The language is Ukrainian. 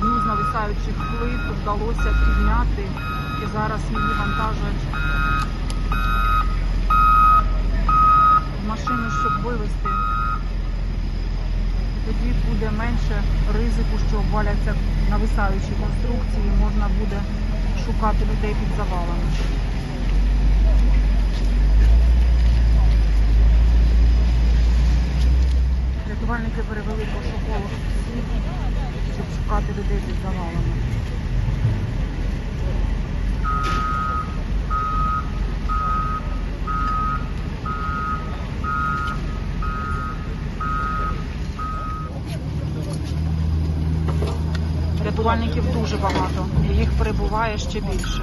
нависаючих плит вдалося підняти і зараз її вантажують в машину, щоб вивезти. Тоді буде менше ризику, що обваляться нависаючі конструкції, можна буде шукати людей під завалами. Рятувальники перевели пошукових шукати людей під завалами. Рятувальників дуже багато, і їх прибуває ще більше.